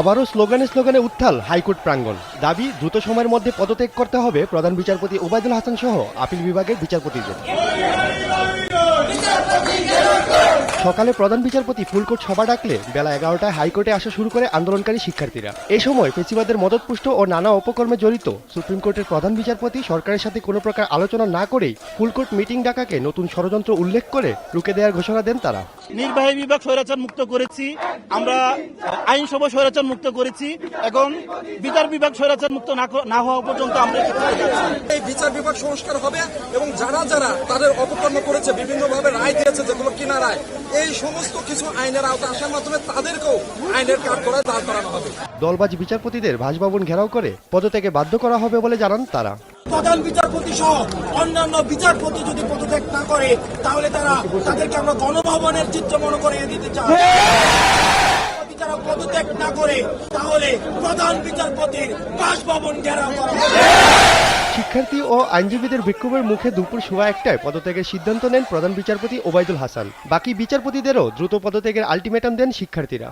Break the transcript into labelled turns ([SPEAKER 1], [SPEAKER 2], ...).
[SPEAKER 1] আবারও স্লোগানে স্লোগানে উত্থাল হাইকোর্ট প্রাঙ্গণ। দাবি, দ্রুত সময়ের মধ্যে পদত্যাগ করতে হবে প্রধান বিচারপতি ওবায়দুল হাসান সহ আপিল বিভাগের বিচারপতিদের। সকালে প্রধান বিচারপতি ফুলকোট সভা ডাকলে বেলা এগারোটায় হাইকোর্টে আসা শুরু করে আন্দোলনকারী শিক্ষার্থীরা এ সময় ফেসিবাদের মদতপুষ্ট ও নানা অপকর্মে জড়িত সুপ্রিম কোর্টের প্রধান বিচারপতি সরকারের সাথে কোনো প্রকার আলোচনা না করেই ফুলকোট মিটিং ডাকাকে নতুন ষড়যন্ত্র উল্লেখ করে রুখে দেওয়ার ঘোষণা দেন তারা
[SPEAKER 2] নির্বাহী বিভাগ স্বৈরাচার মুক্ত করেছি আমরা আইনসভা স্বৈরাচার মুক্ত করেছি এবং বিচার বিভাগ স্বৈরাচার মুক্ত না হওয়া পর্যন্ত আমরা।
[SPEAKER 3] এই বিচার বিভাগ সংস্কার হবে এবং যারা যারা তাদের অপকর্ম করেছে বিভিন্নভাবে এই সমস্ত কিছু আইনের আওতা আসার মাধ্যমে তাদেরকেও আইনের কাঠগড়ায় দাঁড় করানো হবে।
[SPEAKER 1] দলবাজি বিচারপতিদের ভাসভবন ঘেরাও করে পদত্যাগে বাধ্য করা হবে বলে জানান তারা।
[SPEAKER 4] প্রধান বিচারপতি সহ অন্যান্য বিচারপতি যদি পদত্যাগ না করে তাহলে তারা তাদেরকে আমরা গণভবনের চিত্র মনে করে দিতে চাই। পদত্যাগ না করে তাহলে প্রধান বিচারপতির বাসভবন ঘেরাও করা
[SPEAKER 1] শিক্ষার্থী ও আইনজীবীদের বিক্ষোভের মুখে দুপুর সোয়া একটায় পদত্যাগের সিদ্ধান্ত নেন প্রধান বিচারপতি ওবায়দুল হাসান। বাকি বিচারপতিদেরও দ্রুত পদত্যাগের আলটিমেটাম দেন শিক্ষার্থীরা।